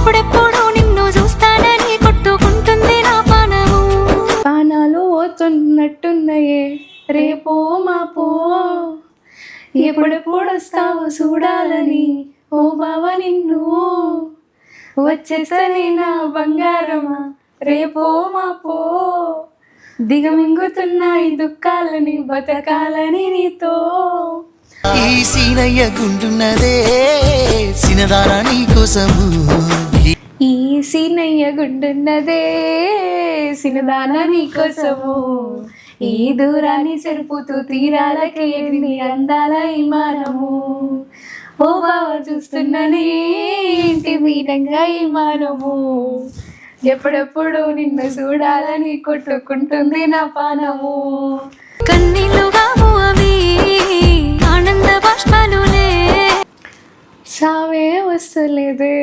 ఎప్పుడెప్పుడు నిన్ను చూస్తానని కొట్టుకుంటుంది నా పానము. పానాలు పోతున్నట్టున్నాయే రేపో మాపో. ఎప్పుడెప్పుడు వస్తావు చూడాలని ఓ బావ నిన్ను. వచ్చేసరి నా బంగారమా రేపో మాపో. దిగమింగుతున్నాయి దుఃఖాలని బతకాలని నీతో. ఈ సీనయ్య గుండున్నదే సినదాన నీ కోసము. ఈ సీనయ్య గుండున్నదే సినదాన నీకోసము. ఈ దూరాన్ని చెరుపుతూ తీరాలకి ఎగిరి అందాల విమానము. ఓ బావ చూస్తున్ననే ఇంటి మీరంగా విమానము. ఎప్పుడెప్పుడు నిన్ను చూడాలని కొట్టుకుంటుంది నా పానము. కన్నీళ్ళుగాము అవి ఆనంద బాష్పాలులే సావే వస్తలేదే.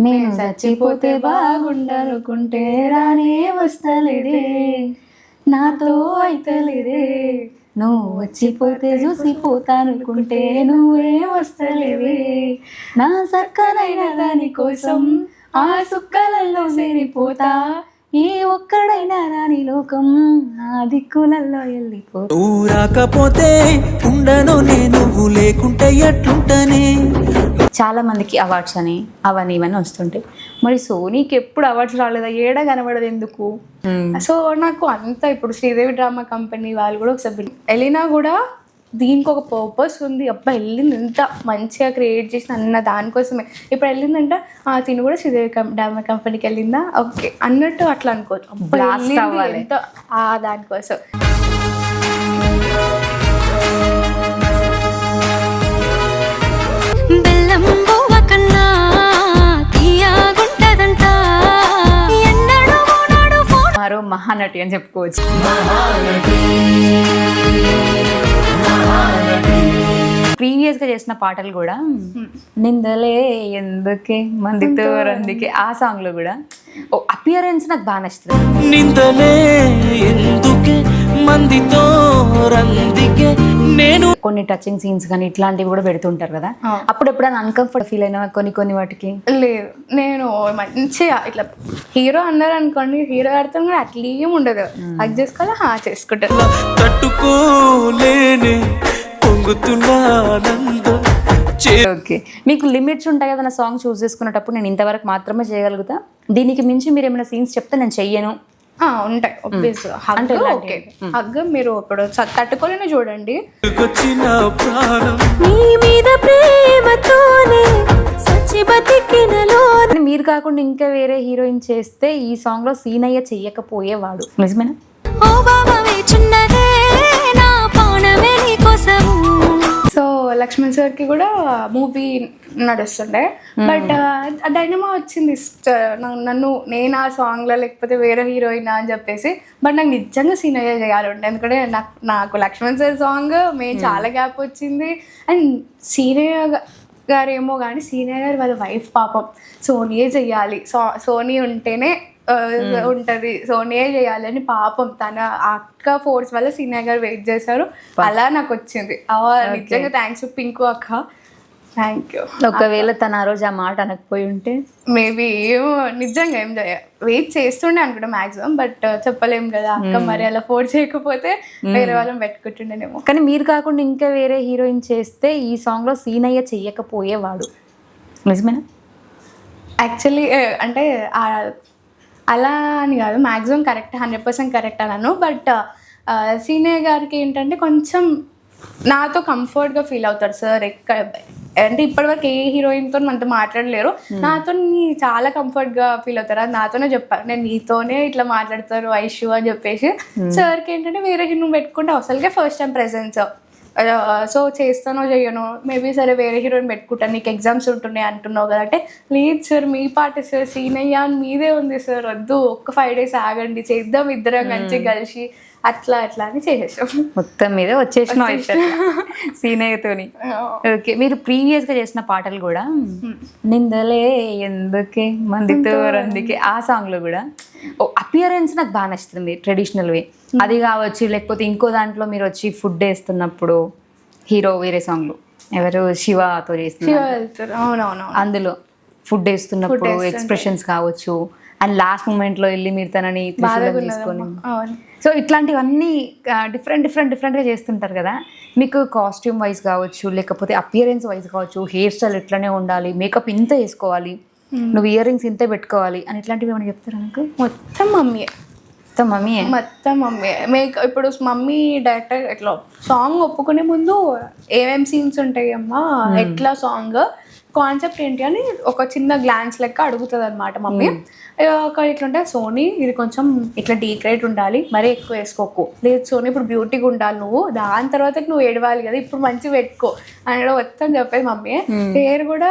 నేను చచ్చిపోతే బాగుండనుకుంటే రానే వస్తలేదే. నాతో అయితలేదే. నువ్వు వచ్చిపోతే చూసిపోతానుకుంటే నువ్వే వస్తలేదే నా సక్కనైన దాని కోసం ఆ సుక్కలలో చేరిపోతా ఏ ఒక్కడైనా రాని లోకం నా దిక్కులలో వెళ్ళిపో నువ్వు రాకపోతే ఉండను నేను నువ్వు లేకుంటే ఎట్లుంటనే. చాలా మందికి అవార్డ్స్ అని అవన్నీ ఇవన్నీ వస్తుంటాయి. మరి సోనీకి ఎప్పుడు అవార్డ్స్ రాలేదా? ఏడ కనబడదు ఎందుకు? సో నాకు అంత ఇప్పుడు శ్రీదేవి డ్రామా కంపెనీ వాళ్ళు కూడా ఒకసారి వెళ్ళినా కూడా దీనికి ఒక పర్పస్ ఉంది. అబ్బా వెళ్ళింది ఎంత మంచిగా క్రియేట్ చేసిన అన్న దానికోసమే. ఇప్పుడు వెళ్ళిందంట ఆ, తిను కూడా శ్రీదేవి డ్రామా కంపెనీకి వెళ్ళిందా? ఓకే అన్నట్టు అట్లా అనుకోవచ్చు. ఎంత ఆ దానికోసం. బెల్లం బువ్వ కన్నా తీయగుంటదంట ఎన్నడూ నాడు ఫోన్ మరో మహానటి అని చెప్పుకోవచ్చు. ప్రీవియస్గా చేసిన పాటలు కూడా నిందలే ఎందుకే మందితో రందికే. ఆ సాంగ్లో కూడా. ఓ అపియరెన్స్ నాకు బాగా నచ్చుతుంది. నిందలే ఎందుకే మందితో రందికే? నేను కొన్ని టచింగ్ సీన్స్ కానీ ఇట్లాంటివి కూడా పెడుతుంటారు కదా. అప్పుడు ఎప్పుడైనా అన్కంఫర్ట్ ఫీల్ అయినా కొన్ని కొన్ని వాటికి? లేదు. నేను మంచిగా ఇట్లా హీరో అన్నారు అనుకోండి హీరో గారితో కూడా అట్లా ఉండదు. అది చేసుకోవాలా హా చేసుకుంటారు. తట్టుకోలేనే పొంగుతున్నా ఆనందం చే ఓకే. మీకు లిమిట్స్ ఉంటాయి కదా నా సాంగ్ చూస్ చేసుకునేటప్పుడు నేను ఇంతవరకు మాత్రమే చేయగలుగుతా. దీనికి మించి మీరు ఏమైనా సీన్స్ చెప్తే నేను చెయ్యను. ఉంటాయి ఒబ్బియస్ హగ్ ఓకే హగ్ మీరు ఇప్పుడు తట్టుకోలేని చూడండి. మీరు కాకుండా ఇంకా వేరే హీరోయిన్ చేస్తే ఈ సాంగ్లో సీనయ్య చెయ్యకపోయేవాడు. నిజమేనా? ఓ బాబా వేచున్నదే నా పానమే నీ కోసము. సో లక్ష్మణ్ సార్కి కూడా మూవీ నడుస్తుండే. బట్ డైనమా వచ్చింది స్ట్- నా- నన్ను నేను ఆ సాంగ్లో లేకపోతే వేరే హీరోయిన్ అని చెప్పేసి. బట్ నాకు నిజంగా సీనయ్య చేయాలి ఉండే ఎందుకంటే నాకు నాకు లక్ష్మణ్ సార్ సాంగ్ మేము చాలా గ్యాప్ వచ్చింది. అండ్ సీనయ్య గా- గారు ఏమో కానీ సీనియర్ గారు వాళ్ళ వైఫ్ పాపం. సోనియే చెయ్యాలి సో సోనీ ఉంటేనే ఉంటది. సోనియే చేయాలని పాపం తన అక్క ఫోర్స్ వల్ల సీనియర్ గారు వెయిట్ చేశారు. అలా నాకు వచ్చింది నిజంగా థ్యాంక్స్ పింకు అక్క. Thank you. ఒకవేళ తన ఆ రోజు ఆ మాట అనకపోయి ఉంటే? మేబీ ఏమో నిజంగా ఏం వెయిట్ చేస్తుండే అనుకుంటా మాక్సిమం బట్ చెప్పలేం కదా అక్క మరి అలా ఫోర్స్ చేయకపోతే వేరే వాళ్ళని పెట్టుకుంటుండేనేమో. కానీ మీరు కాకుండా ఇంకా వేరే హీరోయిన్ చేస్తే ఈ సాంగ్లో సీనయ్య చెయ్యకపోయేవాడు. నిజమేనా? యాక్చువల్లీ అంటే అలా అని కాదు maximum correct hundred percent correct అన్నాను బట్ సీనియర్ గారికి ఏంటంటే కొంచెం నాతో కంఫర్ట్గా ఫీల్ అవుతారు సార్. ఎక్కడ అంటే ఇప్పటివరకు ఏ హీరోయిన్తో మనతో మాట్లాడలేరు. నాతో నీ- చాలా కంఫర్ట్గా ఫీల్ అవుతారు. అది నాతోనే చెప్పారు. నేను నీతోనే ఇట్లా మాట్లాడతారు ఐషు అని చెప్పేసి. సార్కి ఏంటంటే వేరే హీరోయిన్ పెట్టుకుంటే అసలుకే ఫస్ట్ టైం ప్రెజెన్స్ సో చేస్తానో చెయ్యను మేబీ సరే వేరే హీరోయిన్ పెట్టుకుంటాను నీకు ఎగ్జామ్స్ ఉంటున్నాయి అంటున్నావు కదా అంటే లేదు సార్ మీ పాట సార్ సీనయ్య అని మీదే ఉంది సార్ వద్దు ఒక్క ఫైవ్ డేస్ ఆగండి చేద్దాం ఇద్దరం మంచిగా కలిసి అట్లా అట్లా అని చేసేసాం. మొత్తం మీద వచ్చేసిన సీనయ్యతోని ఓకే మీరు ప్రీవియస్గా చేసిన పాటలు కూడా నిందలే ఎందుకే మందితో రందికే ఆ సాంగ్లో కూడా ఓ అపియరెన్స్ నాకు బాగా నచ్చుతుంది ట్రెడిషనల్ వే అది కావచ్చు లేకపోతే ఇంకో దాంట్లో మీరు వచ్చి ఫుడ్ వేస్తున్నప్పుడు హీరో వేరే సాంగ్లు ఎవరు? శివతో చేస్తున్నారు అందులో ఫుడ్ వేస్తున్నప్పుడు. ఎక్స్ప్రెషన్స్ కావచ్చు. అండ్ లాస్ట్ మూమెంట్లో వెళ్ళి మీరు తనని తీసుకొని. సో ఇట్లాంటివన్నీ డిఫరెంట్ డిఫరెంట్ డిఫరెంట్గా చేస్తుంటారు కదా. మీకు కాస్ట్యూమ్ వైజ్ కావచ్చు లేకపోతే అపియరెన్స్ వైజ్ కావచ్చు హెయిర్ స్టైల్ ఇట్లానే ఉండాలి మేకప్ ఇంత వేసుకోవాలి నువ్వు ఇయర్ రింగ్స్ ఇంతే పెట్టుకోవాలి అని ఇట్లాంటివి ఏమైనా చెప్తారా నాకు? మొత్తం మమ్మీ. మొత్తం మమ్మీ. మొత్తం మమ్మీ. మేక్ ఇప్పుడు మమ్మీ డైరెక్టర్ ఇట్లా సాంగ్ ఒప్పుకునే ముందు ఏమేం సీన్స్ ఉంటాయి అమ్మా ఎట్లా సాంగ్ కాన్సెప్ట్ ఏంటి అని ఒక చిన్న గ్లాన్స్ లెక్క అడుగుతుంది అనమాట మమ్మీ ఒక ఇట్లుంటే సోనీ ఇది కొంచెం ఇట్లా డీక్రేట్ ఉండాలి మరీ ఎక్కువ వేసుకోకు. లేదు సోనీ ఇప్పుడు బ్యూటీగా ఉండాలి నువ్వు దాని తర్వాత నువ్వు ఏడవాలి కదా ఇప్పుడు మంచిగా పెట్టుకో అని మొత్తం చెప్పేది మమ్మీ. హెయిర్ కూడా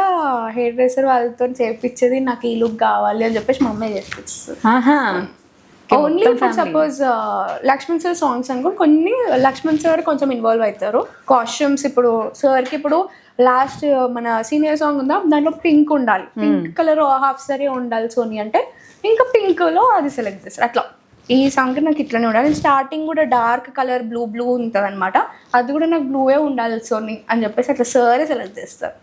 హెయిర్ డ్రెస్సర్ వాళ్ళతో చేపించేది నాకు ఈ లుక్ కావాలి అని చెప్పేసి మమ్మీ చేపిస్తుంది. ఓన్లీ ఇప్పుడు సపోజ్ లక్ష్మణ్ సార్ సాంగ్స్ అనుకో కొన్ని లక్ష్మణ్ సార్ కొంచెం ఇన్వాల్వ్ అవుతారు కాస్ట్యూమ్స్ ఇప్పుడు సార్కి ఇప్పుడు లాస్ట్ మన సీనియర్ సాంగ్ ఉందా? దాంట్లో పింక్ ఉండాలి. పింక్ కలర్ హాఫ్ సరే ఉండాలి సోనీ అంటే ఇంకా పింక్లో అది సెలెక్ట్ చేస్తారు. అట్లా. ఈ సాంగ్ నాకు ఇట్లానే ఉండాలి. స్టార్టింగ్ కూడా డార్క్ కలర్ బ్లూ బ్లూ ఉంటుంది అనమాట అది కూడా నాకు బ్లూవే ఉండాలి సోనీ అని చెప్పేసి అట్లా సరే సెలెక్ట్ చేస్తారు.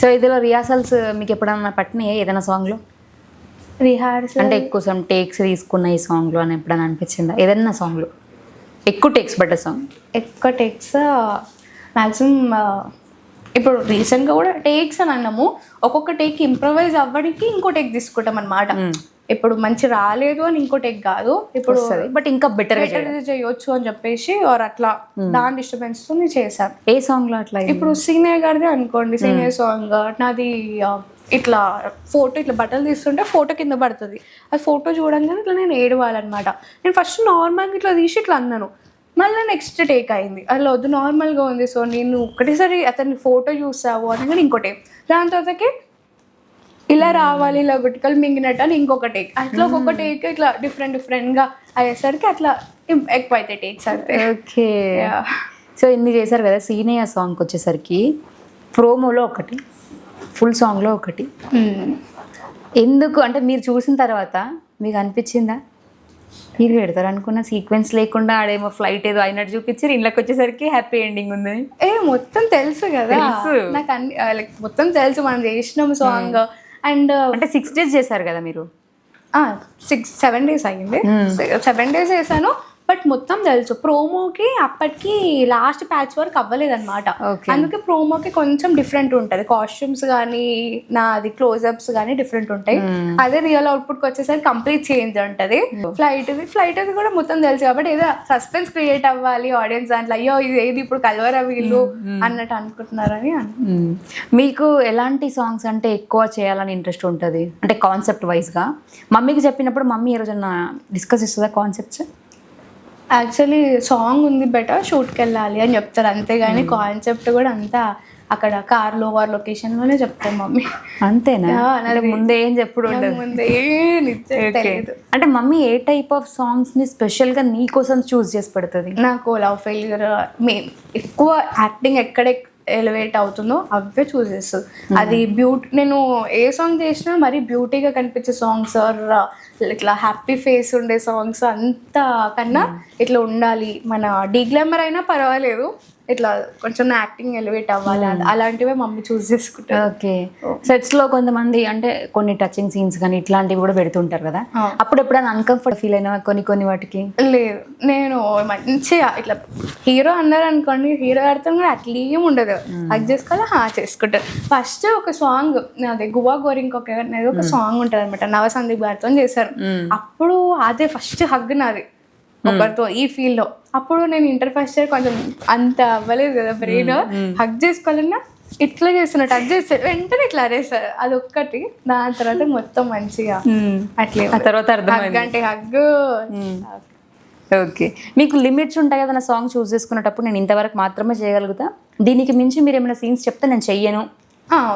సో ఇందులో రిహార్సల్స్ మీకు ఎప్పుడన్నా పట్టినాయి? ఏదైనా సాంగ్లో రిహార్సల్? అంటే ఎక్కువ సమ్ టేక్స్ తీసుకున్న ఈ సాంగ్లో అని ఎప్పుడైనా అనిపించిందా? ఏదైనా సాంగ్లో? ఎక్కువ టేక్స్ పడ్డ సాంగ్. ఎక్కువ టేక్స్ మ్యాక్సిమం ఇప్పుడు రీసెంట్గా కూడా టేక్స్ అని అన్నాము. ఒక్కొక్క టేక్ ఇంప్రవైజ్ అవ్వడానికి ఇంకో టేక్ తీసుకుంటాం అనమాట ఇప్పుడు మంచి రాలేదు అని ఇంకో టేక్ కాదు. ఇప్పుడు బట్ ఇంకా ఇది చేయొచ్చు. అని చెప్పేసి ఆర్ అట్లా దాని డిస్టర్బెన్స్తో నేను చేశాను ఏ సాంగ్లో అట్లా అయింది? ఇప్పుడు సీనియర్ గారిది అనుకోండి. సీనియర్ సాంగ్ నాది ఇట్లా ఫోటో ఇట్లా బట్టలు తీస్తుంటే ఫోటో కింద పడుతుంది. అది ఫోటో చూడంగానే ఇట్లా నేను ఏడవాలన్నమాట. నేను ఫస్ట్ నార్మల్గా ఇట్లా తీసి ఇట్లా అన్నాను. మళ్ళీ నెక్స్ట్ టేక్ అయింది. అట్లా వద్దు నార్మల్గా ఉంది. సో నేను ఒకటేసారి అతని ఫోటో చూసావు అనగానే ఇంకో టేక్ దాని తర్వాతకి ఇలా రావాలి ఇలా గుట్కలు మింగినట్టు అని ఇంకొక టేక్ అట్లా ఒక్కొక్క టేక్ ఇట్లా డిఫరెంట్ డిఫరెంట్గా అయ్యేసరికి అట్లా ఎక్కువ అవుతాయి టేక్స్ అంతే. ఓకే. సో ఇన్ని చేశారు కదా సీనియర్ సాంగ్ వచ్చేసరికి. ప్రోమోలో ఒకటి. ఫుల్ సాంగ్లో ఒకటి. ఎందుకు? అంటే మీరు చూసిన తర్వాత మీకు అనిపించిందా? మీరు పెడతారు అనుకున్న సీక్వెన్స్ లేకుండా ఆడేమో ఫ్లైట్ ఏదో అయినట్టు చూపించారు ఇంట్లోకి వచ్చేసరికి హ్యాపీ ఎండింగ్ ఉంది. ఏ మొత్తం తెలుసు కదా. నాకు అన్ని లైక్ మొత్తం తెలుసు మనం చేసినాం సాంగ్ అండ్ అంటే సిక్స్ డేస్ చేశారు కదా మీరు? సిక్స్ సెవెన్ డేస్ అయ్యింది. సెవెన్ డేస్ వేసాను బట్ మొత్తం తెలుసు. ప్రోమోకి అప్పటికి లాస్ట్ ప్యాచ్ వరకు అవ్వలేదన్నమాట. అందుకే ప్రోమోకి కొంచెం డిఫరెంట్ ఉంటుంది. కాస్ట్యూమ్స్ కానీ నాది క్లోజ్అప్స్ కానీ డిఫరెంట్ ఉంటాయి. అదే రియల్ అవుట్పుట్కి వచ్చేసరికి కంప్లీట్ చేంజ్ ఉంటుంది. ఫ్లైట్ ఫ్లైట్ అది కూడా మొత్తం తెలుసు కాబట్టి ఏదో సస్పెన్స్ క్రియేట్ అవ్వాలి ఆడియన్స్ దాంట్లో అయ్యో ఇది ఏది ఇప్పుడు కలవరా వీళ్ళు అన్నట్టు అనుకుంటున్నారని అను మ్మ్. మీకు ఎలాంటి సాంగ్స్ అంటే ఎక్కువ చేయాలని ఇంట్రెస్ట్ ఉంటుంది? అంటే కాన్సెప్ట్ వైజ్గా మమ్మీకి చెప్పినప్పుడు మమ్మీ ఏ రోజన్నా డిస్కస్ ఇస్తుందా కాన్సెప్ట్స్ యాక్చువల్లీ సాంగ్ ఉంది బెటర్ షూట్కి వెళ్ళాలి అని చెప్తారు. అంతేగాని కాన్సెప్ట్ కూడా అంతా అక్కడ కార్లో వార్ లొకేషన్లోనే చెప్తారు మమ్మీ. అంతేనా? ముందే ఏం చెప్పుడు ముందే. తెలియదు అంటే మమ్మీ ఏ టైప్ ఆఫ్ సాంగ్స్ని స్పెషల్గా నీ కోసం చూస్ చేసి పెడుతుంది? నాకు లవ్ ఫెయిల్యూర్ మే ఎక్కువ యాక్టింగ్ ఎక్కడ ఎలివేట్ అవుతుందో అవే చూస్ చేస్తుంది. అది బ్యూటీ నేను ఏ సాంగ్ చేసినా మరీ బ్యూటీగా కనిపించే సాంగ్స్ ఆర్ ఇట్లా హ్యాపీ ఫేస్ ఉండే సాంగ్స్ అంత కన్నా ఇట్లా ఉండాలి. మన డీగ్లామర్ అయినా పర్వాలేదు. ఇట్లా కొంచెం యాక్టింగ్ ఎలివేట్ అవ్వాలి అలాంటివే మమ్మీ చూస్ చేసుకుంటారు ఓకే. సెట్స్లో కొంతమంది అంటే కొన్ని టచింగ్ సీన్స్ కానీ ఇట్లాంటివి కూడా పెడుతుంటారు కదా. అప్పుడు ఎప్పుడైనా అన్కంఫర్ట్ ఫీల్ అయినా కొన్ని కొన్ని వాటికి? లేదు. నేను మంచిగా ఇట్లా హీరో అన్నారు అనుకోండి హీరో అర్థం కూడా అట్లా ఉండదు. అది చేసుకోవాలి హా చేసుకుంటారు. ఫస్ట్ ఒక సాంగ్ అదే గువా గోరింగ్ ఒక సాంగ్ ఉంటుంది అనమాట నవ సందీప్ గారితో చేశారు. అప్పుడు అదే ఫస్ట్ హగ్ నాది. ఒకరితో ఈ ఫీల్డ్లో అప్పుడు నేను ఇంటర్ ఫస్ట్ ఇయర్ కొంచెం అంత అవ్వలేదు కదా బ్రెయిన్ హగ్ చేసుకోవాలన్నా ఇట్లా చేస్తున్నట్టు హగ్ చేస్తారు వెంటనే ఇట్లా అరేస్తారు అది ఒక్కటి. దాని తర్వాత మొత్తం మంచిగా అట్లే తర్వాత. హగ్ అంటే హగ్ ఓకే మీకు లిమిట్స్ ఉంటాయి కదా నా సాంగ్ చూస్ చేసుకునేటప్పుడు నేను ఇంతవరకు మాత్రమే చేయగలుగుతా? దీనికి మించి మీరు ఏమైనా సీన్స్ చెప్తే నేను చెయ్యను.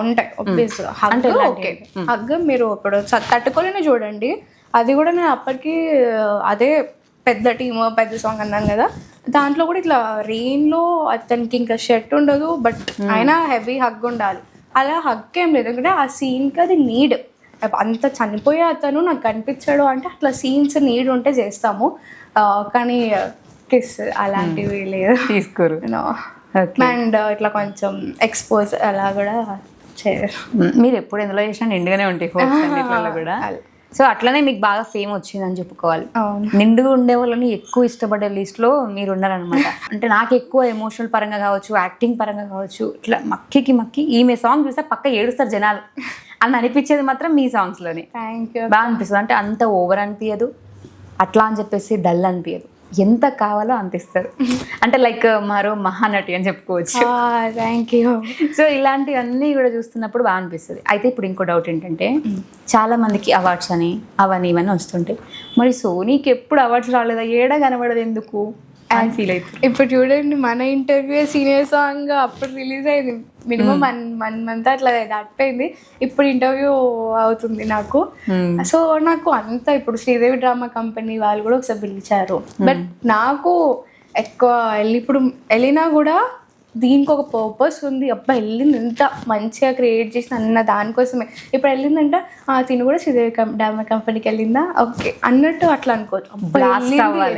ఉంటాయి. ఒబ్వియస్ హగ్ ఓకే హగ్ మీరు ఇప్పుడు తట్టుకోలేని చూడండి. అది కూడా నేను అప్పటికి అదే పెద్ద టీమ్ పెద్ద సాంగ్ అన్నాను కదా. దాంట్లో కూడా ఇట్లా రెయిన్లో అతనికి ఇంకా షర్ట్ ఉండదు బట్ అయినా హెవీ హగ్ ఉండాలి. అలా హగ్ ఏం లేదు ఎందుకంటే ఆ సీన్కి అది నీడ్ అంత చనిపోయే అతను నాకు కనిపించాడు అంటే అట్లా సీన్స్ నీడ్ ఉంటే చేస్తాము. కానీ కిస్ అలాంటివి లేదు. తీసుకోరు. అండ్ ఇట్లా కొంచెం ఎక్స్పోజ్ అలా కూడా చేయరు. మ్, మీరు ఎప్పుడు ఎందులో చేసినా నిండుగానే ఉంటాయి కూడా. సో అట్లనే మీకు బాగా ఫేమ్ వచ్చిందని చెప్పుకోవాలి. నిండుగా ఉండే వాళ్ళని ఎక్కువ ఇష్టపడే లిస్ట్లో మీరు ఉన్నారనమాట అంటే నాకు ఎక్కువ ఎమోషనల్ పరంగా కావచ్చు యాక్టింగ్ పరంగా కావచ్చు ఇట్లా మక్కికి మక్కి ఈమె సాంగ్ చూస్తే పక్క ఏడుస్తారు జనాలు. అని అనిపించేది మాత్రం మీ సాంగ్స్లోనే థ్యాంక్ యూ బాగా అనిపిస్తుంది. అంటే అంత ఓవర్ అనిపించదు అట్లా అని చెప్పేసి డల్ అనిపించదు ఎంత కావాలో అంత ఇస్తారు. అంటే లైక్ మరో మహానటి అని చెప్పుకోవచ్చు. థ్యాంక్ యూ సో ఇలాంటివన్నీ కూడా చూస్తున్నప్పుడు బాగా అనిపిస్తుంది. అయితే ఇప్పుడు ఇంకో డౌట్ ఏంటంటే చాలా మందికి అవార్డ్స్ అని అవన్నీ ఇవన్నీ వస్తుంటాయి. మరి సోనీకి ఎప్పుడు అవార్డ్స్ రాలేదా? ఏడా కనబడదు ఎందుకు? అని ఫీల్ అవుతుంది ఇప్పుడు చూడండి మన ఇంటర్వ్యూ సీనియర్ సాంగ్ అప్పుడు రిలీజ్ అయింది. మినిమం వన్ వన్ మంత్ అట్లా దాటిపోయింది ఇప్పుడు ఇంటర్వ్యూ అవుతుంది నాకు. సో నాకు అంత ఇప్పుడు శ్రీదేవి డ్రామా కంపెనీ వాళ్ళు కూడా ఒకసారి పిలిచారు. బట్ నాకు ఎక్కువ వెళ్ళి ఇప్పుడు వెళ్ళినా కూడా దీనికి ఒక పర్పస్ ఉంది. అబ్బా వెళ్ళింది ఎంత మంచిగా క్రియేట్ చేసిన అన్న దానికోసమే. ఇప్పుడు వెళ్ళిందంట "ఆ, తిను కూడా శ్రీదేవి డ్రామా కంపెనీకి వెళ్ళిందా? ఓకే అన్నట్టు అట్లా అనుకోవచ్చు.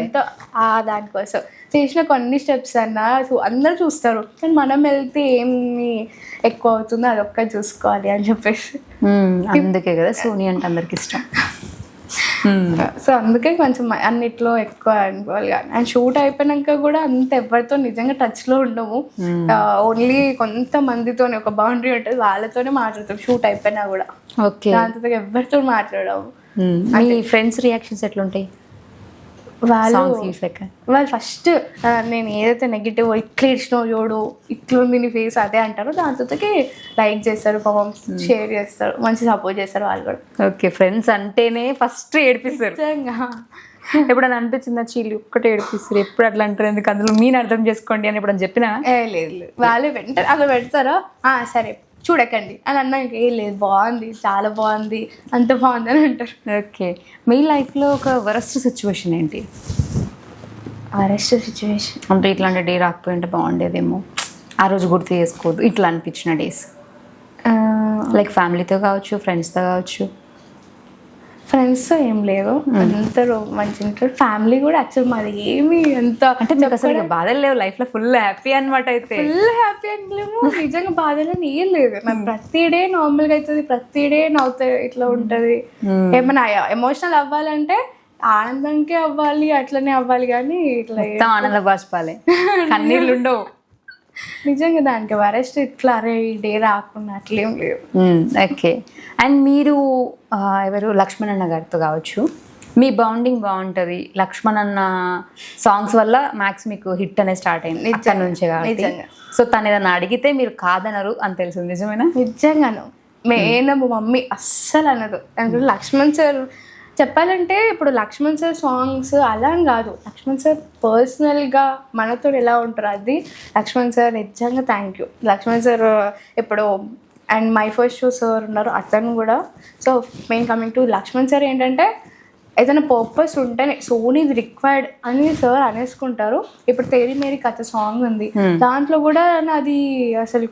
ఎంత? ఆ దానికోసం. చేసిన కొన్ని స్టెప్స్ అన్న అందరూ చూస్తారు. కానీ మనం వెళ్తే ఏమి ఎక్కువ అవుతుందో అదొక్కటి చూసుకోవాలి అని చెప్పేసి. అందుకే కదా సోనీ అంటే అందరికి ఇష్టం. సో అందుకే కొంచెం అన్నిట్లో ఎక్కువ ఇన్వాల్వ్ కానీ అండ్ షూట్ అయిపోయినాక కూడా అంత ఎవరితో నిజంగా టచ్లో ఉండము. ఓన్లీ కొంతమందితో ఒక బౌండరీ ఉంటుంది వాళ్ళతోనే మాట్లాడతాం షూట్ అయిపోయినా కూడా. ఓకే దాంతో ఎవరితో మాట్లాడము. మ్మ్. మీ ఫ్రెండ్స్ రియాక్షన్స్ ఎట్లుంటాయి? వాళ్ళు వాళ్ళు ఫస్ట్ నేను ఏదైతే నెగిటివ్ ఇట్లా ఇచ్చినావు చూడు ఇట్లుంది నీ ఫేస్ అదే అంటారు. దాంతోకి లైక్ చేస్తారు పాపం షేర్ చేస్తారు మంచి సపోర్ట్ చేస్తారు వాళ్ళు కూడా. ఓకే ఫ్రెండ్స్ అంటేనే ఫస్ట్ ఏడిపిస్తారు. ఎప్పుడైనా అనిపించిందా? చీలి ఒక్కటే ఏడిపిస్తారు. ఎప్పుడు అట్లా అంటారు? ఎందుకు? అందులో మీని అర్థం చేసుకోండి అని ఎప్పుడైనా చెప్పినా? ఏ లేదు లేదు. వాళ్ళే పెంటారు అలా పెడతారా? "ఆ, సరే. చూడకండి. అని అన్నాక ఏ లేదు బాగుంది చాలా బాగుంది అంత బాగుంది అని అంటారు. ఓకే. మీ లైఫ్లో ఒక వరస్ట్ సిచ్యువేషన్ ఏంటి? Arrest situation? అంటే ఇట్లాంటి డే రాకపోయింటే బాగుండేదేమో. ఆ రోజు గుర్తు చేసుకోవద్దు ఇట్లా అనిపించిన డేస్. లైక్ ఫ్యామిలీతో కావచ్చు ఫ్రెండ్స్తో కావచ్చు. ఫ్రెండ్స్ ఏం లేదు. అందరూ మంచి ఉంటారు. ఫ్యామిలీ కూడా యాక్చువల్ మాది ఏమి అంత అంటే మీకు అసలు బాధలు లేవు లైఫ్లో ఫుల్ హ్యాపీ అనమాట అయితే. ఫుల్ హ్యాపీ అంటలేము. నిజంగా బాధలని ఏం లేదు. నాకు ప్రతి డే నార్మల్గా అవుతుంది ప్రతి డే నవ్వుతా ఇట్లా ఉంటది. ఏమైనా ఎమోషనల్ అవ్వాలంటే ఆనందంకే అవ్వాలి అట్లనే అవ్వాలి కానీ ఇట్లా ఆనంద బాష్పాలే. కన్నీళ్ళు ఉండవు. నిజంగా దానికి వరెస్ట్ ఇట్లా అరే ఈ డే రాకుండా అట్లేం లేదు. ఓకే. అండ్ మీరు ఎవరు? లక్ష్మణ్ అన్న గారితో కావచ్చు. మీ బాండింగ్ బాగుంటుంది. లక్ష్మణ్ అన్న సాంగ్స్ వల్ల మ్యాక్స్ మీకు హిట్ అనేది స్టార్ట్ అయింది అక్కడి నుంచే కాబట్టి. సో తను ఏదైనా అడిగితే మీరు కాదనరు అని తెలుసు నిజమేనా? నిజంగాను. మెయిన్ మా మమ్మీ అస్సలు అనదు. లక్ష్మణ్ సార్ చెప్పాలంటే ఇప్పుడు లక్ష్మణ్ సార్ సాంగ్స్ అలా అని కాదు. లక్ష్మణ్ సార్ పర్సనల్గా మనతో ఎలా ఉంటారు అది లక్ష్మణ్ సార్ నిజంగా థ్యాంక్ యూ లక్ష్మణ్ సార్ ఇప్పుడు and my first show sir ఉన్నారు అతను కూడా. So main coming to Lakshman sir ఏంటంటే ఏదైనా పర్పస్ ఉంటేనే సోనీ ఇది రిక్వైర్డ్ అని సార్ అనేసుకుంటారు. ఇప్పుడు తేరి మేరీ కథ సాంగ్ ఉంది. దాంట్లో కూడా నాది అసలు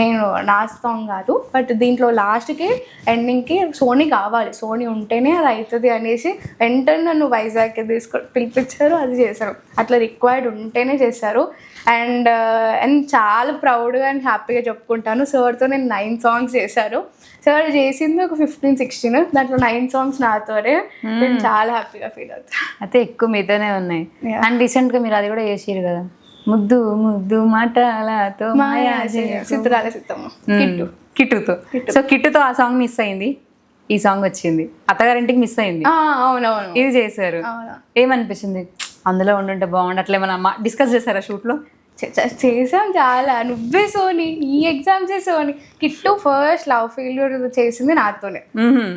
నేను నా సాంగ్ కాదు. బట్ దీంట్లో లాస్ట్కి ఎండింగ్కి సోనీ కావాలి. సోనీ ఉంటేనే అది అవుతుంది అనేసి వెంటనే నన్ను వైజాగ్కి తీసుకొని పిలిపించారు. అది చేశారు. అట్లా రిక్వైర్డ్ ఉంటేనే చేశారు. అండ్ అండ్ చాలా ప్రౌడ్గా అండ్ హ్యాపీగా చెప్పుకుంటాను. సార్తో నేను నైన్ సాంగ్స్ చేశాను సార్ చేసింది ఒక ఫిఫ్టీన్ సిక్స్టీన్. దాంట్లో నైన్ సాంగ్స్ నాతోనే నేను చాలా హ్యాపీగా ఫీల్ అవుతాను అయితే ఎక్కువ మీతోనే ఉన్నాయి. అండ్ రీసెంట్గా మీరు అది కూడా చేసిరు కదా. ముద్దు ముద్దు మాటలతో మాయా. చిత్రాల సిద్ధమ్మ కిట్టు. మ్మ్. కిట్టుతో సో కిట్టుతో ఆ సాంగ్ మిస్ అయింది. ఈ సాంగ్ వచ్చింది. అత్తగారింటికి మిస్ అయింది. అవునవును. ఇది చేశారు. ఏమనిపించింది అందులో ఉండుంటే బాగుండు. అట్లా ఏమన్నా డిస్కస్ చేశారా షూట్లో చే- చే- చేసాం చాలా. నువ్వే సోని నీ ఎగ్జామ్సే Soni. Kittu first love failure చేసింది నాతోనే.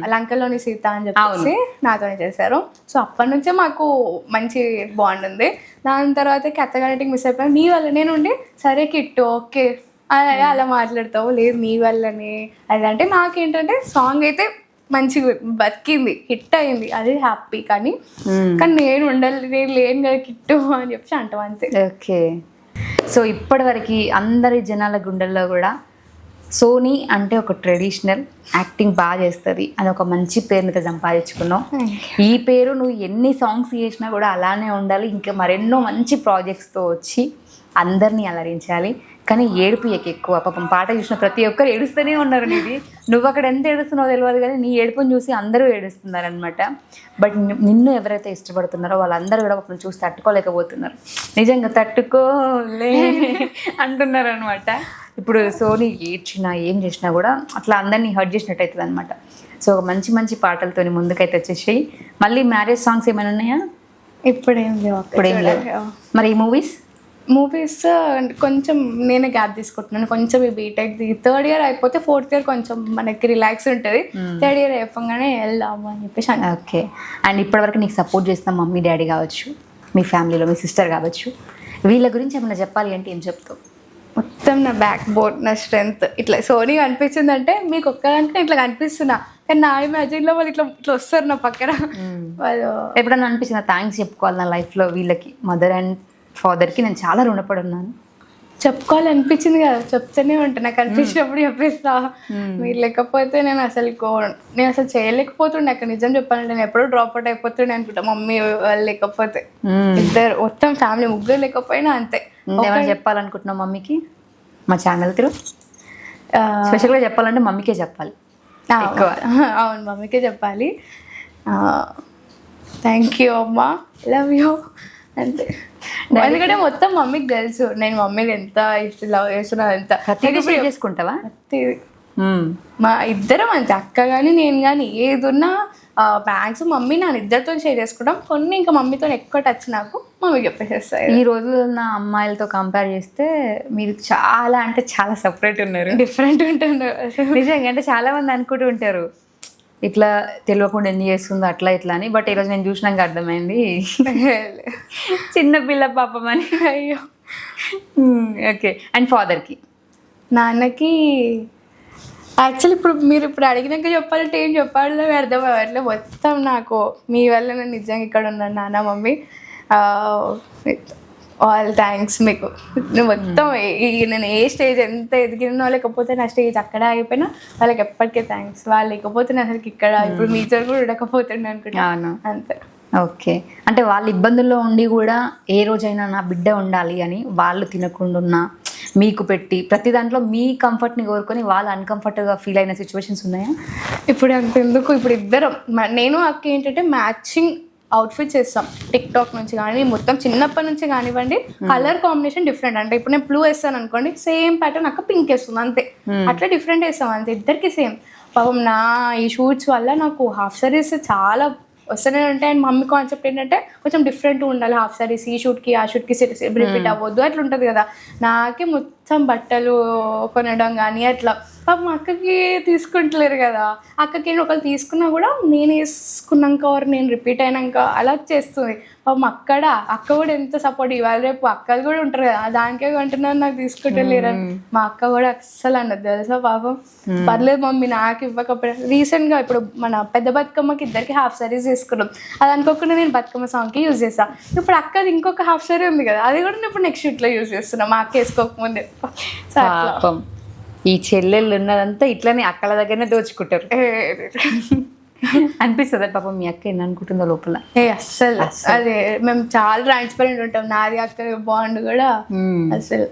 లంకలోని సీత అని చెప్పేసి నాతోనే చేశారు. సో అప్పటి నుంచే మాకు మంచి బాండ్ ఉంది. దాని తర్వాత అత్తగారింటికి మిస్ అయిపోయాను నీ వల్ల నేను ఉండి సరే కిట్టు ఓకే. అలా అలా మాట్లాడతావు. లేదు నీ వల్లనే. అది అంటే నాకేంటంటే సాంగ్ అయితే మంచిగా బతికింది. హిట్ అయింది. అది హ్యాపీ కానీ. కానీ నేను ఉండాలి నేను లేను కదా కిట్టు అని చెప్పి అంటాం అంతే. ఓకే. సో ఇప్పటివరకు అందరి జనాల గుండెల్లో కూడా సోనీ అంటే ఒక ట్రెడిషనల్ యాక్టింగ్ బాగా చేస్తుంది అని ఒక మంచి పేరుని అయితే సంపాదించుకున్నావు ఈ పేరు నువ్వు ఎన్ని సాంగ్స్ చేసినా కూడా అలానే ఉండాలి. ఇంకా మరెన్నో మంచి ప్రాజెక్ట్స్తో వచ్చి అందరినీ అలరించాలి. కానీ ఏడుపు ఎక్క ఎక్కువ. పాపం పాట చూసిన ప్రతి ఒక్కరు ఏడుస్తూనే ఉన్నారు నీది నువ్వు అక్కడ ఎంత ఏడుస్తున్నావో తెలియదు కానీ నీ ఏడుపుని చూసి అందరూ ఏడుస్తున్నారు అనమాట బట్ నిన్ను ఎవరైతే ఇష్టపడుతున్నారో వాళ్ళందరూ కూడా పాపం చూసి తట్టుకోలేకపోతున్నారు. నిజంగా తట్టుకోలే అంటున్నారు అనమాట ఇప్పుడు సోనీ ఏడ్చినా ఏం చేసినా కూడా అట్లా అందరినీ హర్ట్ చేసినట్టు అవుతుంది అనమాట సో మంచి మంచి పాటలతోని ముందుకైతే వచ్చేసాయి. మళ్ళీ మ్యారేజ్ సాంగ్స్ ఏమైనా ఉన్నాయా? ఇప్పుడేం లేవు. ఇప్పుడు లేవు. మరి ఈ మూవీస్? మూవీస్ కొంచెం నేనే గ్యాప్ తీసుకుంటున్నాను. కొంచెం ఈ బీటెక్ థర్డ్ ఇయర్ అయిపోతే ఫోర్త్ ఇయర్ కొంచెం మనకి రిలాక్స్ ఉంటుంది. థర్డ్ ఇయర్ అయిపోగానే వెళ్దాము అని చెప్పేసి. ఓకే అండ్ ఇప్పటివరకు నీకు సపోర్ట్ చేస్తున్న మమ్మీ డాడీ కావచ్చు మీ ఫ్యామిలీలో మీ సిస్టర్ కావచ్చు వీళ్ళ గురించి ఏమైనా చెప్పాలి అంటే ఏం చెప్తావు? మొత్తం నా బ్యాక్ బోన్ నా స్ట్రెంగ్త్ ఇట్లా సోనీ కనిపించింది అంటే మీకు ఒక్కదానికి ఇట్లా కనిపిస్తున్నా. కానీ నా ఇమాజిన్లో వాళ్ళు ఇట్లా ఇట్లా వస్తారు నా పక్కన. వాళ్ళు ఎప్పుడన్నా అనిపించిన థ్యాంక్స్ చెప్పుకోవాలి నా లైఫ్లో వీళ్ళకి మదర్ అండ్ ఫాదర్కి నేను చాలా రుణపడి ఉన్నాను చెప్పుకోవాలనిపించింది కదా చెప్తూనే ఉంటా. నాకు అనిపించినప్పుడు చెప్పేస్తా. మీరు లేకపోతే నేను అసలు కో- నేను అసలు చేయలేకపోతుండే అక్కడ నిజం చెప్పాలంటే నేను ఎప్పుడో డ్రాప్ అవుట్ అయిపోతుండే అనుకుంటా. మమ్మీ వాళ్ళు లేకపోతే. ఇద్దరు మొత్తం ఫ్యామిలీ ముగ్గురు లేకపోయినా అంతే. ఏమైనా చెప్పాలనుకుంటున్నావు మమ్మీకి? మా ఛానల్ త్రూ స్పెషల్గా చెప్పాలంటే మమ్మీకే చెప్పాలి. ఎక్కువ. అవును మమ్మీకే చెప్పాలి. థ్యాంక్ యూ అమ్మా. లవ్ యూ అంతే. ఎందుకంటే మొత్తం మమ్మీకి తెలుసు. నేను మమ్మీని ఎంత ఇష్టం లవ్ చేస్తున్నా ఎంత. ప్రతిదీ చేసుకుంటావా. మా ఇద్దరం అంతే. అక్క కానీ నేను కానీ ఏది ఉన్నా మ్యాక్స్ మమ్మీ నా ఇద్దరితో షేర్ చేసుకుంటాం. కొన్ని ఇంకా మమ్మీతో ఎక్కువ టచ్ నాకు మమ్మీ చెప్పేసేస్తాయి. ఈ రోజుల్లో ఉన్న అమ్మాయిలతో కంపేర్ చేస్తే మీరు చాలా అంటే చాలా సపరేట్ ఉన్నారు. డిఫరెంట్ ఉంటుండే నిజంగా అంటే చాలా మంది అనుకుంటూ ఉంటారు. ఇట్లా తెలియకుండా ఎన్ని చేస్తుంది అట్లా ఇట్లా అని. బట్ ఈరోజు నేను చూసినాక అర్థమైంది. చిన్న పిల్ల పాపం అని. అయ్యో. ఓకే. అండ్ ఫాదర్కి? నాన్నకి యాక్చువల్లీ ఇప్పుడు మీరు ఇప్పుడు అడిగినాక చెప్పాలంటే ఏం చెప్పాలో అర్థం అవ్వట్లేదు. మొత్తం నాకు మీ వల్ల నేను నిజంగా ఇక్కడ ఉన్నాను నాన్న మమ్మీ. ఆల్ థ్యాంక్స్ మీకు నువ్వు మొత్తం నేను ఏ స్టేజ్ ఎంత ఎదిగినో లేకపోతే నా స్టేజ్ అక్కడ ఆగిపోయినా వాళ్ళకి ఎప్పటికీ థ్యాంక్స్ వాళ్ళు లేకపోతే నేను అసలు ఇక్కడ ఇప్పుడు మీతో కూడా ఉండకపోతుండే అనుకుంటా. అవును. అంతే. ఓకే అంటే వాళ్ళు ఇబ్బందుల్లో ఉండి కూడా ఏ రోజైనా నా బిడ్డ ఉండాలి అని వాళ్ళు తినకుండా ఉన్నా మీకు పెట్టి ప్రతి దాంట్లో మీ కంఫర్ట్ని కోరుకొని వాళ్ళు అన్కంఫర్ట్గా ఫీల్ అయిన సిచ్యువేషన్స్ ఉన్నాయా? ఇప్పుడు అంత ఎందుకు ఇప్పుడు ఇద్దరం. నేను అక్క ఏంటంటే మ్యాచింగ్ అవుట్ఫిట్ చేస్తాం. టిక్ టాక్ నుంచి కానీ మొత్తం చిన్నప్పటి నుంచి కానివ్వండి కలర్ కాంబినేషన్ డిఫరెంట్ అంటే ఇప్పుడు నేను బ్లూ వేస్తాను అనుకోండి సేమ్ ప్యాటర్న్ అక్క పింక్ వేస్తుంది అంతే. అట్లా డిఫరెంట్ వేస్తాం అంతే ఇద్దరికి సేమ్ పాపం నా ఈ షూట్స్ వల్ల నాకు హాఫ్ సారీస్ చాలా వస్తూనే ఉంటాయి అండ్ మమ్మీ కాన్సెప్ట్ ఏంటంటే కొంచెం డిఫరెంట్ ఉండాలి హాఫ్ సారీస్ ఈ షూట్కి ఆ షూట్కి రిపీట్ అవ్వద్దు అట్లా ఉంటుంది కదా. నాకే మొత్తం బట్టలు కొనడం కానీ అట్లా. పాపం అక్కకి తీసుకుంటలేరు కదా. అక్కకి ఒకళ్ళు తీసుకున్నా కూడా నేను వేసుకున్నాక ఆర్ నేను రిపీట్ అయినాక అలా చేస్తుంది. పాపం అక్కడ అక్క కూడా ఎంత సపోర్ట్ ఇవాళ రేపు అక్కలు కూడా ఉంటారు కదా దానికే కొంటున్నారు నాకు తీసుకుంటలేరు అని. మా అక్క కూడా అస్సలు అన్నది తెలుసా పాపం? పర్లేదు మమ్మీ నాకు ఇవ్వకపోయినా. రీసెంట్గా ఇప్పుడు మన పెద్ద బతుకమ్మకి ఇద్దరికి హాఫ్ సారీస్ తీసుకున్నాం అది అనుకోకుండా నేను బతుకమ్మ సాంగ్కి యూజ్ చేసా ఇప్పుడు అక్కది ఇంకొక హాఫ్ సారీ ఉంది కదా అది కూడా నేను ఇప్పుడు నెక్స్ట్ షూట్లో యూజ్ చేస్తున్నా. మా అక్క వేసుకోకముందే. సో ఈ చెల్లెళ్ళు ఉన్నదంతా ఇట్లనే అక్కల దగ్గరనే దోచుకుంటారు. ఏ, అనిపిస్తుంది పాపం మీ అక్క ఏంది అనుకుంటుందో లోపల? ఏ అస్సలు. అదే మేము చాలా ట్రాన్స్పరెంట్ ఉంటాం. నాది అక్క బాండ్ కూడా. అసలు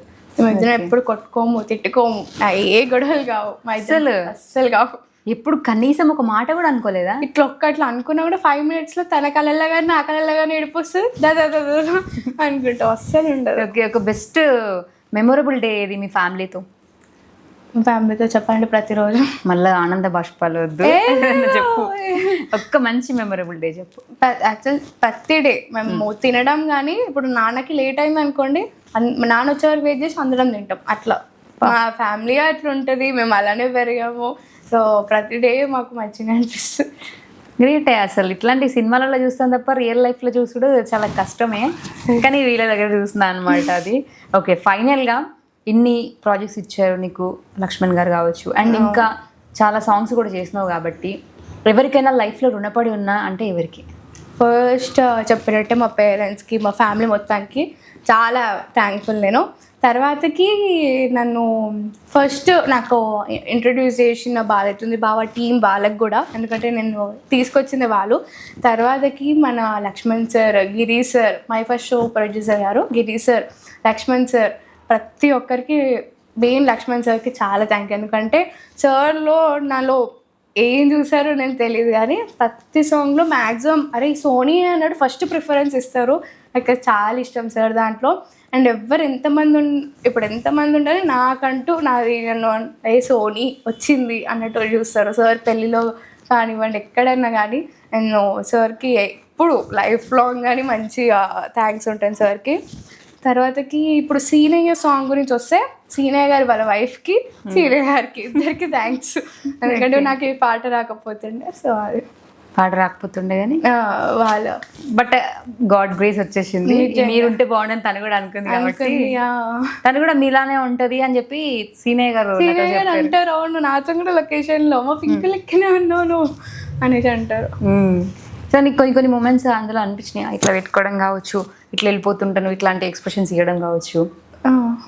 ఇద్దరం ఎప్పుడు కొట్టుకోము తిట్టుకోము. ఏ గొడవలు కావు. ఇద్దరు అస్సలు? కావు. ఎప్పుడు కనీసం ఒక మాట కూడా అనుకోలేదా? ఇట్లా ఒక్కట్లా అనుకున్నా కూడా ఫైవ్ మినిట్స్లో తన కళల్లో కానీ నా కళల్లో కానీ ఏడిపోస్తుంది దా దా దా దా దా అనుకుంటాం. అస్సలు ఉండదు. ఓకే ఒక బెస్ట్ మెమొరబుల్ డే ఏది మీ ఫ్యామిలీతో ఫ్యామిలీతో చెప్పండి ప్రతిరోజు. మళ్ళీ ఆనంద బాష్పాలు వద్దు. చెప్పు. ఒక్క మంచి మెమొరబుల్ డే చెప్పు. యాక్చువల్ ప్రతి డే మేము తినడం కానీ ఇప్పుడు నాన్నకి లేట్ అయింది అనుకోండి నాన్న వచ్చే వరకు వెయిట్ చేసి అందరం తింటాం. అట్లా. మా ఫ్యామిలీ అట్లా ఉంటుంది మేము అలానే పెరిగాము. సో ప్రతి డే మాకు మంచిగా అనిపిస్తుంది. గ్రేట్ అసలు. ఇట్లాంటి సినిమాలలో చూస్తాం తప్ప రియల్ లైఫ్లో చూసుడు చాలా కష్టమే. కానీ వీళ్ళ దగ్గర చూస్తున్నా అనమాట అది. ఓకే ఫైనల్గా ఇన్ని ప్రాజెక్ట్స్ ఇచ్చారు నీకు లక్ష్మణ్ గారు కావచ్చు. అండ్ ఇంకా చాలా సాంగ్స్ కూడా చేసినావు కాబట్టి ఎవరికైనా లైఫ్లో రుణపడి ఉన్నా అంటే ఎవరికి? ఫస్ట్ చెప్పినట్టే మా పేరెంట్స్కి మా ఫ్యామిలీ మొత్తానికి చాలా థ్యాంక్ఫుల్ నేను. తర్వాతకి నన్ను ఫస్ట్ నాకు ఇంట్రడ్యూస్ చేసిన బాధ బావ టీం వాళ్ళకి కూడా ఎందుకంటే నేను తీసుకొచ్చింది వాళ్ళు. తర్వాతకి మన Lakshman sir Giri sir my first show producer గారు గిరి సార్ లక్ష్మణ్ సార్ ప్రతి ఒక్కరికి మెయిన్ లక్ష్మణ్ సార్కి చాలా థ్యాంక్ యూ ఎందుకంటే సార్లో నాలో ఏం చూసారో నేను తెలియదు కానీ ప్రతి సాంగ్లో మ్యాక్సిమం అరే సోనీ అన్నాడు ఫస్ట్ ప్రిఫరెన్స్ ఇస్తారు. నాకు చాలా ఇష్టం సార్ దాంట్లో. అండ్ ఎవరు ఎంతమంది ఇప్పుడు ఎంతమంది ఉండాలి? నాకంటూ నాది నన్ను ఏ సోనీ వచ్చింది అన్నట్టు చూస్తారు. సార్ పెళ్ళిలో కానివ్వండి ఎక్కడైనా కానీ. నేను సార్కి ఎప్పుడు లైఫ్ లాంగ్ కానీ మంచిగా థ్యాంక్స్ ఉంటాను సార్కి తర్వాతకి ఇప్పుడు సీనయ్య సాంగ్ గురించి వస్తే సీనయ్య గారి వాళ్ళ వైఫ్కి సీనయ్య గారికి ఇద్దరికి థ్యాంక్స్ ఎందుకంటే నాకు ఈ పాట రాకపోతుండే సో అది. పాట రాకపోతుండే కానీ? వాళ్ళ. బట్ గాడ్ గ్రేస్ వచ్చేసింది. మీరుంటే బాగుండని తను కూడా అనుకుంది కాబట్టి. తను కూడా మీలానే ఉంటది అని చెప్పి సీనయ్య గారు సీనయ్య గారు. అంటారు అవును నాతో కూడా లొకేషన్లో మా పింక్ లెక్కనే ఉన్నాను అనేసి అంటారు. మ్మ్. సో నీకు కొన్ని కొన్ని మూమెంట్స్ అందులో అనిపించినాయి. ఇట్లా పెట్టుకోవడం కావచ్చు ఇట్లా వెళ్ళిపోతుంటాను ఇట్లాంటి ఎక్స్ప్రెషన్స్ ఇవ్వడం కావచ్చు.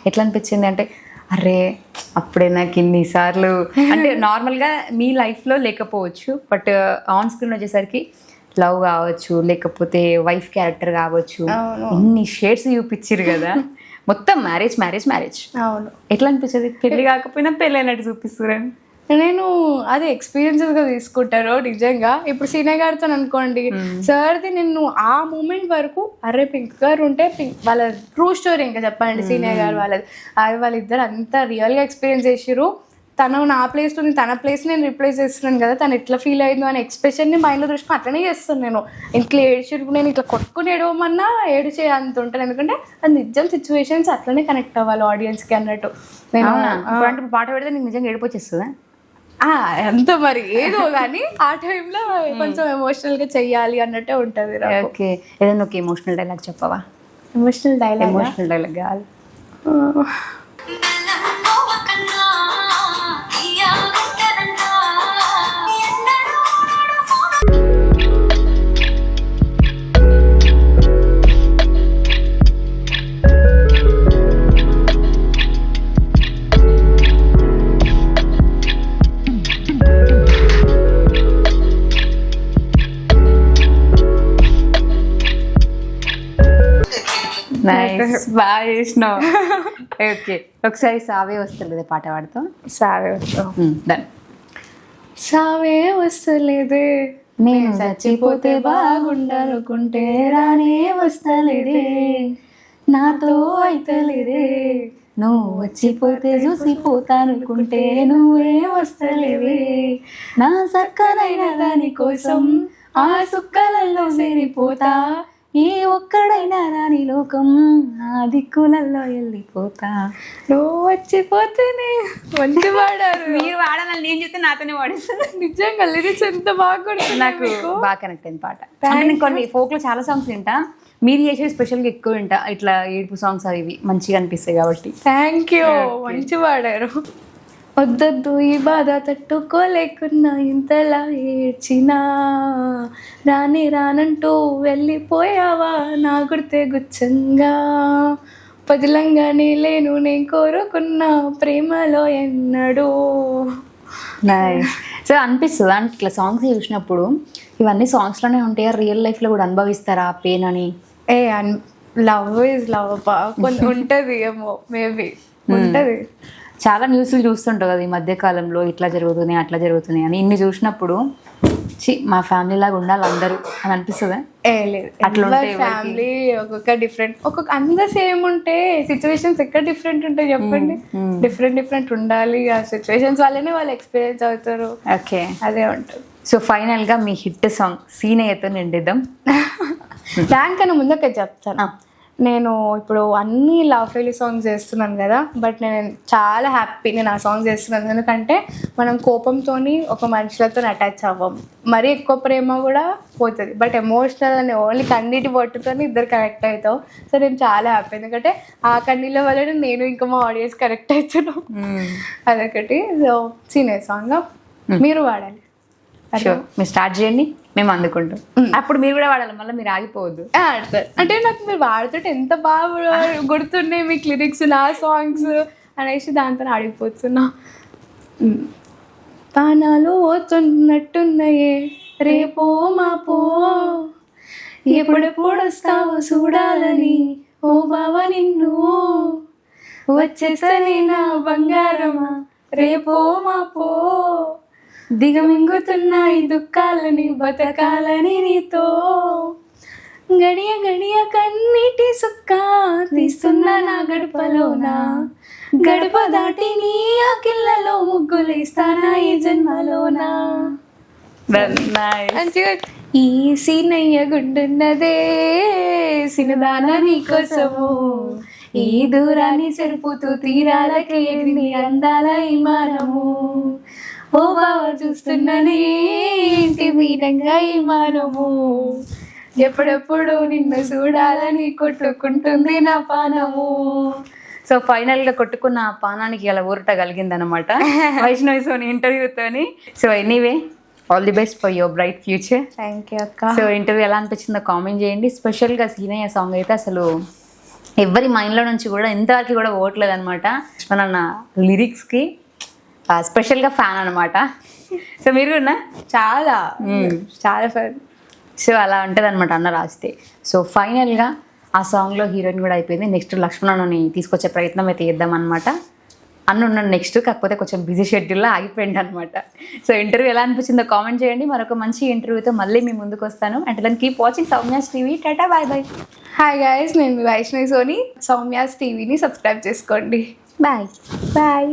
ఎట్లా అనిపించింది అంటే అరే అప్పుడే నాకు ఇన్నిసార్లు అంటే నార్మల్గా మీ లైఫ్లో లేకపోవచ్చు బట్ ఆన్ స్క్రీన్ వచ్చేసరికి లవ్ కావచ్చు లేకపోతే వైఫ్ క్యారెక్టర్ కావచ్చు. ఇన్ని షేడ్స్ చూపించారు కదా. మొత్తం మ్యారేజ్ మ్యారేజ్ మ్యారేజ్ అవును. ఎట్లా అనిపించదు? పెళ్ళి కాకపోయినా పెళ్ళి అయినట్టు చూపిస్తున్నారు నేను అదే ఎక్స్పీరియన్సెస్గా తీసుకుంటారు నిజంగా. ఇప్పుడు సీనియర్ గారితో అనుకోండి సార్ది నేను ఆ మూమెంట్ వరకు అరే పింక్ గారు ఉంటే పింక్ వాళ్ళ ట్రూ స్టోరీ ఇంకా చెప్పండి సీనియర్ గారు వాళ్ళది. అది వాళ్ళిద్దరు అంతా రియల్గా ఎక్స్పీరియన్స్ చేసిరు తను నా ప్లేస్లో తన ప్లేస్ నేను రిప్లేస్ చేస్తున్నాను కదా తను ఎట్లా ఫీల్ అయిందో అనే ఎక్స్ప్రెషన్ని మైండ్లో దృష్టి అట్లనే చేస్తాను నేను. ఇట్లా ఏడ్చిరు నేను ఇట్లా కొట్టుకుని ఏడవమన్నా ఏడిచే అంత ఉంటాను ఎందుకంటే అది నిజం సిచ్యువేషన్స్ అట్లనే కనెక్ట్ అవ్వాలి ఆడియన్స్కి అన్నట్టు. నేను పాట పెడితే నీకు నిజంగా ఏడిపోచేస్తుందా ఎంత మరి? ఏదో కానీ ఆ టైంలో కొంచెం ఎమోషనల్గా చెయ్యాలి అన్నట్టే ఉంటది ఓకే. ఏదైనా ఒక ఎమోషనల్ డైలాగ్ చెప్పవా? ఎమోషనల్ డైలాగ్ ఎమోషనల్ డైలాగ్ కావాలి బాగా చేసినావు ఓకే ఒకసారి సావే వస్తలేదు పాట పాడుతాం. సావే డన్ సావే వస్తలేదే. నేను చచ్చిపోతే బాగుండనుకుంటే రానే వస్తలేదే. నాతో అయితలేదే. నువ్వు వచ్చిపోతే చూసిపోతానుకుంటే నువ్వే వస్తలేవే. నా సక్కనైన దాని కోసం ఆ సుక్కలలో సేరిపోతా. ఏ ఒక్కడైనా రాని లోకం నా దిక్కులలో వెళ్ళిపోతా. నువ్వు వచ్చిపోతేనే మంచి పాడారు మీరు వాడాలని నేను చెప్తే నాతోనే వాడేస్తుంది నిజంగా లిరిక్స్ ఎంత బాగా నాకు. బాగా కనెక్ట్ అయింది పాట. నేను కొన్ని folk లో చాలా సాంగ్స్ వింటా. మీరు చేసేది స్పెషల్గా ఎక్కువ వింటా. ఇట్లా ఏడుపు సాంగ్స్ అవి మంచిగా అనిపిస్తాయి కాబట్టి. థ్యాంక్ యూ మంచి పాడారు వద్దొద్దు ఈ బాధ తట్టుకోలేకున్నా ఇంతలా ఏడ్చినా. రాని రానంటూ వెళ్ళిపోయావా నా గుర్తే గుచ్చంగా. పదిలంగానే లేను నేను కోరుకున్న ప్రేమలో ఎన్నడూ. సో అనిపిస్తుంది? అంటే ఇట్లా సాంగ్స్ చూసినప్పుడు ఇవన్నీ సాంగ్స్లోనే ఉంటాయా? రియల్ లైఫ్లో కూడా అనుభవిస్తారా పెయిన్ అని? A an love is love ఉంటది ఏమో మేబీ ఉంటది. చాలా న్యూస్లు చూస్తుంటావు కదా ఈ మధ్య కాలంలో ఇట్లా జరుగుతున్నాయి అట్లా జరుగుతున్నాయి అని. ఇన్ని చూసినప్పుడు చి మా ఫ్యామిలీ లాగా ఉండాలి అందరూ అని అనిపిస్తుందా? ఏ లేదు. అట్లా? ఫ్యామిలీ ఒక్కొక్క డిఫరెంట్ ఒక్కొక్క అందరు సేమ్ ఉంటే సిచ్యువేషన్స్ ఎక్కడ డిఫరెంట్ ఉంటాయి చెప్పండి? డిఫరెంట్ డిఫరెట్ ఉండాలి. ఆ సిచ్యువేషన్స్ వల్లనే వాళ్ళు ఎక్స్పీరియన్స్ అవుతారు. ఓకే. అదే ఉంటుంది. సో ఫైనల్గా మీ హిట్ సాంగ్ సీనయ్యతో నిండిద్దాం. దానికన్నా ముందు ఒకటి చెప్తాను నేను ఇప్పుడు అన్ని లవ్ ఫెయిలీ సాంగ్స్ చేస్తున్నాను కదా బట్ నేను చాలా హ్యాపీ నేను ఆ సాంగ్స్ చేస్తున్నాను. ఎందుకంటే మనం కోపంతోని ఒక మనుషులతో అటాచ్ అవ్వం. మరీ ఎక్కువ ప్రేమ కూడా పోతుంది. బట్ ఎమోషనల్ అని ఓన్లీ కన్నీటి బొట్టుతోని ఇద్దరు కనెక్ట్ అవుతావు సో నేను చాలా హ్యాపీ ఎందుకంటే ఆ కన్నీళ్ళ వల్లనే నేను ఇంకా మా ఆడియన్స్ కరెక్ట్ అవుతున్నాం. అదొకటి. సో సీనియర్ సాంగ్ మీరు వాడాలి షూర్ మీరు స్టార్ట్ చేయండి మేము అందుకుంటాం. అప్పుడు మీరు కూడా వాడాలి మళ్ళీ మీరు ఆగిపోవద్దు. అంటే నాకు మీరు వాడుతుంటే ఎంత బాగా గుర్తున్నాయి మీకు లిరిక్స్ నా సాంగ్స్ అనేసి దాంతో ఆడిపోతున్నా. పానాలు పోతున్నట్టున్నాయే రేపో మాపో. ఎప్పుడెప్పుడు వస్తావు చూడాలని ఓ బావ నిన్ను. వచ్చేసరి నా బంగారమా రేపో మాపో. దిగమింగుతున్నాయి దుఃఖాలని బతకాలని నీతో. గడియ గడియ కన్నీటి సుక్క తీస్తున్న నా గడపలోన. గడప దాటి నీ ఆకిళ్ళలో ముగ్గులు ఇస్తానా ఈ జన్మలోనా. ఈ సీనయ్య గుండున్నదే సినదాన నీకోసము. ఈ దూరాన్ని చెరుపుతూ తీరాలకి అందాల విమానము. ఓ బావ చూస్తున్ననే ఇంటి మీనంగా విమానము ఎప్పుడెప్పుడు నిన్ను చూడాలని కొట్టుకుంటుంది నా పానము. సో ఫైనల్గా కొట్టుకున్న ఆ పానానికి ఊరట కలిగిందనమాట Vaishnavi Soni ఇంటర్వ్యూతోని. So anyway all the best for your bright future. Thank you అక్క. సో ఇంటర్వ్యూ ఎలా అనిపించిందో కామెంట్ చేయండి. స్పెషల్గా సీనయ్య సాంగ్ అయితే అసలు ఎవరి మైండ్లో నుంచి కూడా ఇంతవరకు కూడా ఓట్లేదు అనమాట మన లిరిక్స్కి. స్పెషల్గా ఫ్యాన్ అనమాట సో మీరు కూడా చాలా. చాలా ఫన్ సో అలా ఉంటుంది అనమాట అన్న రాస్తే. సో ఫైనల్గా ఆ సాంగ్లో హీరోయిన్ కూడా అయిపోయింది. నెక్స్ట్ లక్ష్మణని తీసుకొచ్చే ప్రయత్నం అయితే చేద్దాం అనమాట అన్న ఉన్నాడు నెక్స్ట్ కాకపోతే కొంచెం బిజీ షెడ్యూల్లో ఆగిపోయింది అనమాట సో ఇంటర్వ్యూ ఎలా అనిపించిందో కామెంట్ చేయండి. మరొక మంచి ఇంటర్వ్యూతో మళ్ళీ మీ ముందుకు వస్తాను. అంటే దాన్ని keep watching Soumya's TV tata bye bye hi guys నేను వైష్ణవి సోని. సౌమ్యాస్ టీవీని సబ్స్క్రైబ్ చేసుకోండి. Bye bye